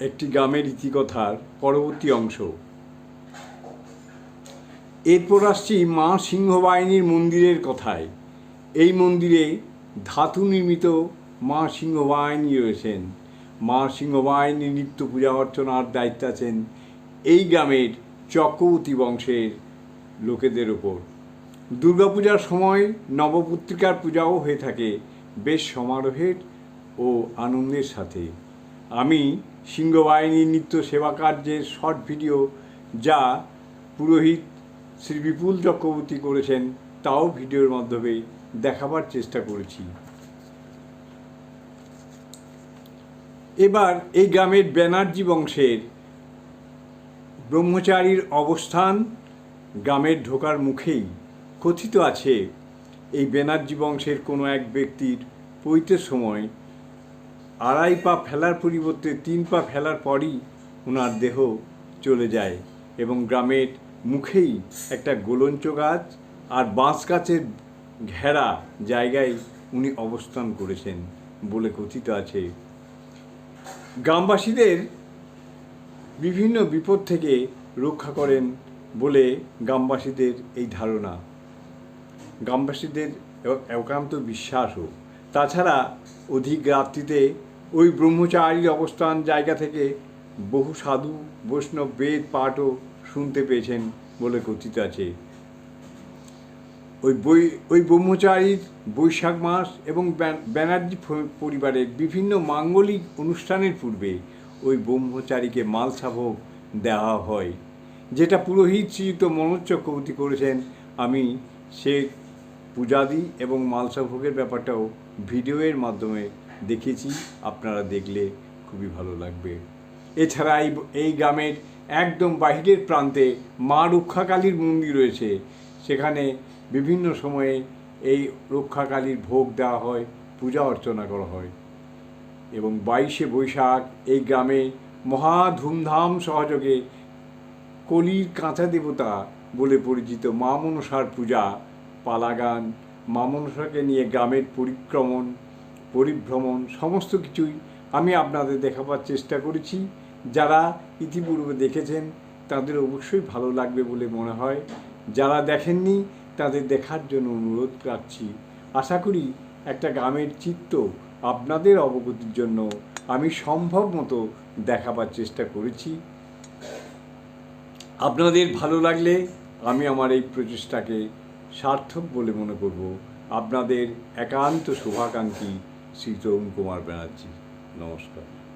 একটি গ্রামের ইতিকথার পরবর্তী অংশ। এরপর আসছি মা সিংহবাহিনীর মন্দিরের কথায়। এই মন্দিরে ধাতু নির্মিত মা সিংহবাহিনী রয়েছেন। মা সিংহবাহিনী নিত্য পূজা অর্চনার দায়িত্ব আছেন এই গ্রামের চক্রবর্তী বংশের লোকেদের ওপর দুর্গাপূজার সময় নবপত্রিকার পূজাও হয়ে থাকে বেশ সমারোহের ও আনন্দের সাথে। আমি সিংহবাহিনীর নিত্য সেবা কার্যের শর্ট ভিডিও যা পুরোহিত শ্রী বিপুল চক্রবর্তী করেছেন, তাও ভিডিওর মাধ্যমে দেখাবার চেষ্টা করেছি। এবার এই গ্রামের ব্যানার্জি বংশের ব্রহ্মচারীর অবস্থান গ্রামের ঢোকার মুখেই কথিত আছে। এই ব্যানার্জি বংশের কোনো এক ব্যক্তির পৈতের সময় আড়াই পা ফেলার পরিবর্তে তিন পা ফেলার পরই ওনার দেহ চলে যায় এবং গ্রামের মুখেই একটা গোলঞ্চ গাছ আর বাঁশ গাছের ঘেরা জায়গায় উনি অবস্থান করেছেন বলে কথিত আছে। গ্রামবাসীদের বিভিন্ন বিপদ থেকে রক্ষা করেন বলে গ্রামবাসীদের এই ধারণা। গ্রামবাসীদের একান্ত বিশ্বাসও। তাছাড়া অধিক রাত্রিতে ওই ব্রহ্মচারীর অবস্থান জায়গা থেকে বহু সাধু, বৈষ্ণব, বেদ, পাঠও শুনতে পেয়েছেন বলে কথিত আছে। ওই বই, ওই ব্রহ্মচারীর বৈশাখ মাস এবং ব্যান- ব্যানার্জি পরিবারের বিভিন্ন মাঙ্গলিক অনুষ্ঠানের পূর্বে ওই ব্রহ্মচারীকে মালসা ভোগ দেওয়া হয়, যেটা পুরোহিত শ্রীযুক্ত মনোজ চক্রবর্তী করেছেন। আমি সে পূজাদি এবং মালসা ভোগের ব্যাপারটাও ভিডিওয়ের মাধ্যমে দেখেছি, আপনারা দেখলে খুবই ভালো লাগবে। এছাড়া এই গ্রামের একদম বাহিরের প্রান্তে মা রক্ষাকালীর মন্দির রয়েছে। সেখানে বিভিন্ন সময়ে এই রক্ষাকালীর ভোগ দেওয়া হয়, পূজা অর্চনা করা হয়। এবং বাইশে বৈশাখ এই গ্রামে মহা ধুমধাম সহযোগে কলির কাঁচা দেবতা বলে পরিচিত মা মনসার পূজা, পালাগান। মা মনসাকে নিয়ে গ্রামের পরিক্রমণ পরিভ্রমণ, সমস্ত কিছুই আমি আপনাদের দেখাবার চেষ্টা করেছি। যারা ইতিপূর্বে দেখেছেন, তাদের অবশ্যই ভালো লাগবে বলে মনে হয়। যারা দেখেননি, তাদের দেখার জন্য অনুরোধ রাখছি। আশা করি একটা গ্রামের চিত্র আপনাদের অবগতির জন্য আমি সম্ভব মতো দেখাবার চেষ্টা করেছি। আপনাদের ভালো লাগলে আমি আমার এই প্রচেষ্টাকে সার্থক বলে মনে করব। আপনাদের একান্ত শুভাকাঙ্ক্ষী শ্রী তরুণ কুমার ব্যানার্জি নমস্কার।